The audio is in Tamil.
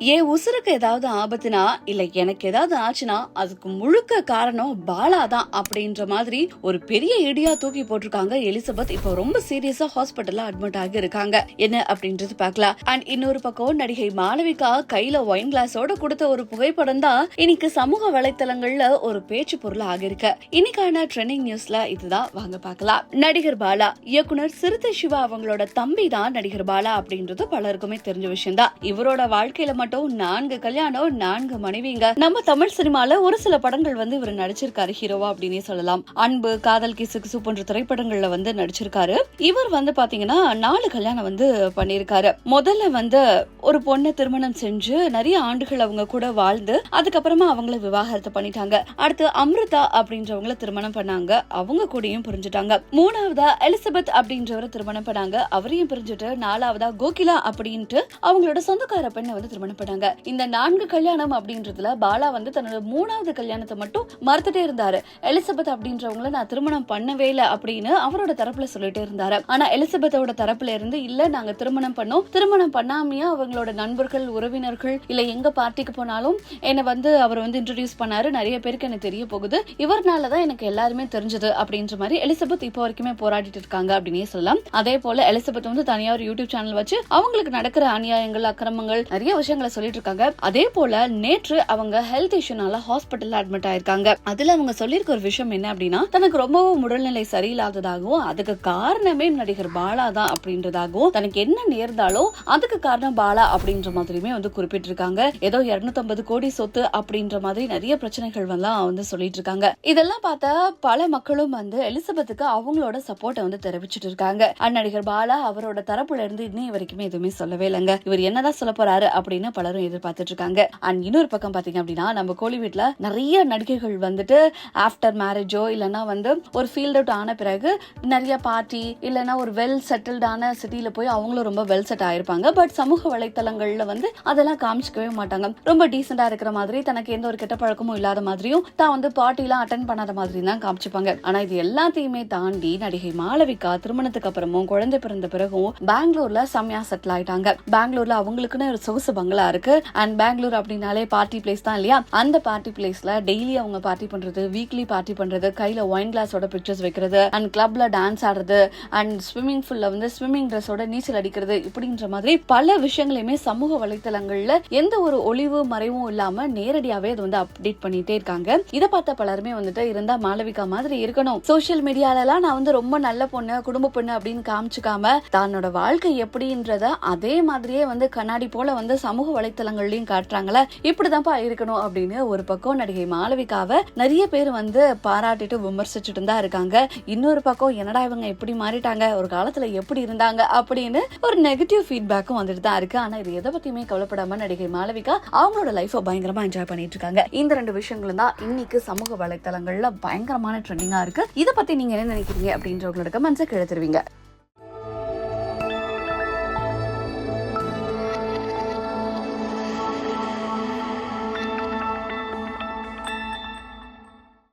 என் உசுருக்கு ஏதாவது ஆபத்துனா இல்ல எனக்கு ஏதாவது ஆச்சுன்னா அதுக்கு முழுக்க காரணம் பாலா தான் அப்படின்ற மாதிரி ஒரு பெரிய இடியா தூக்கி போட்டிருக்காங்க எலிசபெத். இப்போ ரொம்ப சீரியஸா ஹாஸ்பிட்டல்ல அட்மிட் ஆகி இருக்காங்க என்ன அப்படின்றது பாக்கலாம் அண்ட் இன்னொரு பக்கம் நடிகை மாளவிகா கையில ஒயின் கிளாஸோட கொடுத்த ஒரு புகைப்படம் தான் இன்னைக்கு சமூக வலைத்தளங்கள்ல ஒரு பேச்சு பொருள் ஆகிருக்கு இன்னைக்கான ட்ரெண்டிங் நியூஸ்ல இதுதான். வாங்க பார்க்கலாம். நடிகர் பாலா இயக்குனர் சிறுத்தை சிவா அவங்களோட தம்பி தான் நடிகர் பாலா அப்படின்றது பலருக்குமே தெரிஞ்ச விஷயம் தான் இவரோட வாழ்க்கையில மட்டும் நான்கு கல்யாணம் நான்கு மனைவிங்க. நம்ம தமிழ் சினிமால ஒரு சில படங்கள் வந்து இவர் நடிச்சிருக்காரு ஹீரோவா அப்படின்னே சொல்லலாம். அன்பு காதல் கிசு கிசு போன்ற திரைப்படங்கள்ல வந்து நடிச்சிருக்காரு. இவர் வந்து பாத்தீங்கன்னா நாலு கல்யாணம் வந்து பண்ணியிருக்காரு முதல்ல வந்து ஒரு பொண்ணை திருமணம் செஞ்சு நிறைய ஆண்டுகள் அவங்க கூட வாழ்ந்து அதுக்கப்புறமா அவங்கள விவாகரத்து பண்ணிட்டாங்க. அடுத்து அம்ருதா அப்படின்றவங்கள திருமணம் பண்ணாங்க. அவங்க கூடயும் புரிஞ்சுட்டாங்க. மூணாவதா எலிசபெத் அப்படின்றவரை திருமணம் பண்ணாங்க. அவரையும் பிரிஞ்சுட்டு நாலாவதா கோகிலா அப்படின்ட்டு அவங்களோட சொந்தக்கார பெண்ணை வந்து திருமணம் பண்ணாங்க இந்த நான்கு கல்யாணம் அப்படின்றதுல பாலா வந்து தன்னோட மூணாவது கல்யாணத்தை மட்டும் மறுத்துட்டே இருந்தாரு. எலிசபெத் அப்படின்றவங்கள நான் திருமணம் பண்ணவே இல்லை அப்படின்னு அவரோட தரப்புல சொல்லிட்டே இருந்தாரு. ஆனா எலிசபெத்தோட தரப்புல இருந்து இல்ல நாங்க திருமணம் பண்ணோம். திருமணம் பண்ணாமையா அவங்களோட நண்பர்கள் உறவினர்கள் இல்ல எங்க பார்ட்டிக்கு போனாலும் என்னை வந்து அவர் வந்து இன்ட்ரடியூஸ் பண்ணாரு. நிறைய பேருக்கு எனக்கு தெரிய போகுது. இவர்னாலதான் எனக்கு எல்லாருமே தெரிஞ்சது. அப்படின்ற மாதிரி எலிசபெத் இப்போ வரைக்குமே போராடிட்டு இருக்காங்க அப்படின்னே சொல்லலாம். அதே போல எலிசபெத் வந்து தனியார் யூடியூப் சேனல் வச்சு அவங்களுக்கு நடக்கிற அநியாயங்கள் அக்கிரமங்கள் நிறைய விஷயங்களை சொல்லிட்டு இருக்காங்க அதே போல நேற்று அவங்க ஹெல்த் இஷ்யூனால ஹாஸ்பிட்டல்ல அட்மிட் ஆயிருக்காங்க. அதுல அவங்க சொல்லியிருக்க ஒரு விஷயம் என்ன அப்படின்னா தனக்கு ரொம்பவும் உடல்நிலை சரியில்லாததாகவும் அதுக்கு காரணமே நடிகர் பாலா தான் அப்படின்றதாகவும் தனக்கு என்ன நேர்ந்தாலும் அதுக்கு காரணம் பாலா அப்படின்ற மாதிரியுமே வந்து குறிப்பிட்டிருக்காங்க. ஏதோ 250 கோடி சொத்து அப்படின்ற மாதிரி நிறைய பிரச்சனைகள் எல்லாம் வந்து சொல்லிட்டு இருக்காங்க இதெல்லாம் பார்த்தா பல மக்களும் வந்து எலிசபெத்துக்கு அவங்களோட சப்போர்ட்டை வந்து தெரிவிச்சிட்டு இருக்காங்க. நடிகர் பாலா அவரோட தரப்புல இருந்து இன்னும் வரைக்குமே எதுவுமே சொல்லவே இல்லைங்க. இவர் என்னதான் சொல்ல போறாரு அப்படின்னு பலரும் எதிர்பார்த்துட்டு இருக்காங்க அண்ட் இன்னொரு பக்கம் பாத்தீங்க அப்படின்னா நம்ம கோழி வீட்டுல நிறைய நடிகைகள் வந்துட்டு ஆஃப்டர் மேரேஜோ இல்லைன்னா வந்து ஒரு ஃபீல்ட் அவுட் ஆன பிறகு நிறைய பார்ட்டி இல்லைன்னா ஒரு வெல் செட்டில்டான சிட்டியில் போய் அவங்களும் ரொம்ப வெல் செட் ஆயிருப்பாங்க. பட் சமூக வலைத்தளங்கள்ல வந்து அதெல்லாம் காமிச்சிக்கவே மாட்டாங்க. ரொம்ப டீசெண்டா இருக்கிற மாதிரி தனக்கு எந்த ஒரு கெட்ட பழக்கமும் இல்லாத மாதிரியும் தான் வந்து பார்ட்டி எல்லாம் அட்டன் பண்ணாத மாதிரி தான் காமிச்சுப்பாங்க. ஆனா இது எல்லாத்தையுமே தாண்டி நடிகை மாளவிகா திருமணத்துக்கு அப்புறமும் குழந்தை பிறந்த பிறகும் பெங்களூர்ல செம்மையா செட்டில் ஆயிட்டாங்க. பெங்களூர்ல அவங்களுக்குன்னு ஒரு சொகுசு பங்களா இருக்கு. அண்ட் பெங்களூர் அப்படின்னாலே பார்ட்டி பிளேஸ் தான் இல்லையா? அந்த பார்ட்டி பிளேஸ்ல டெய்லி அவங்க பார்ட்டி பண்றது வீக்லி பார்ட்டி பண்றது கையில ஒயின் கிளாஸோட பிக்சர்ஸ் வைக்கிறது அண்ட் கிளப்ல டான்ஸ் ஆடுறது அண்ட் ஸ்விம்மிங் ஃபுல்ல வந்து ஸ்விம்மிங் ட்ரெஸ்ஸோட நீச்சல் அடிக்கிறது இப்படின்ற மாதிரி பல விஷயங்களையுமே சமூக வலைத்தளங்கள்ல எந்த ஒரு ஒளிவு மறைவும் இல்லாம நேரடியாவே அது வந்து அப்டேட் பண்ணிட்டே இருக்காங்க. இதை பார்த்த பலருமே வந்துட்டு இருந்தா மாளவிகா மாதிரி இருக்கணும். சோஷியல் மீடியாலலாம் நான் வந்து ரொம்ப நல்ல பொண்ணு குடும்ப பொண்ணு அப்படின்னு காமிச்சுக்காம தன்னோட வாழ்க்கை எப்படின்றத அதே மாதிரியே வந்து கண்ணாடி போல வந்து சமூக வலைத்தளங்கள்லயும் காட்டுறாங்களே. இப்படிதான்ப்பா இருக்கணும் அப்படின்னு ஒரு பக்கம் நடிகை மாளவிகாவை நிறைய பேர் வந்து பாராட்டிட்டு விமர்சிச்சுட்டு தான் இருக்காங்க. இன்னொரு பக்கம் என்னடா இவங்க எப்படி மாறிட்டாங்க? ஒரு காலத்துல எப்படி இருந்தாங்க? அப்படின்னு ஒரு நெகட்டிவ் ஃபீட்பேக்கும் வந்துட்டு தான் இருக்கு. ஆனா இது எதை பத்தியுமே கவலைப்படாம நடிகை மாளவிகா அவங்களோட லைஃபை பயங்கரமா என்ஜாய் பண்ணிட்டு இருக்காங்க. இந்த ரெண்டு விஷயங்களும் தான் இன்னைக்கு சமூக வலைத்தளங்கள்ல பயங்கரமான ட்ரெண்டிங்கா இருக்கு. இதை பத்தி நீங்க என்ன நினைக்கிறீங்க அப்படின்றவங்களோட கமெண்ட்ஸை கீழே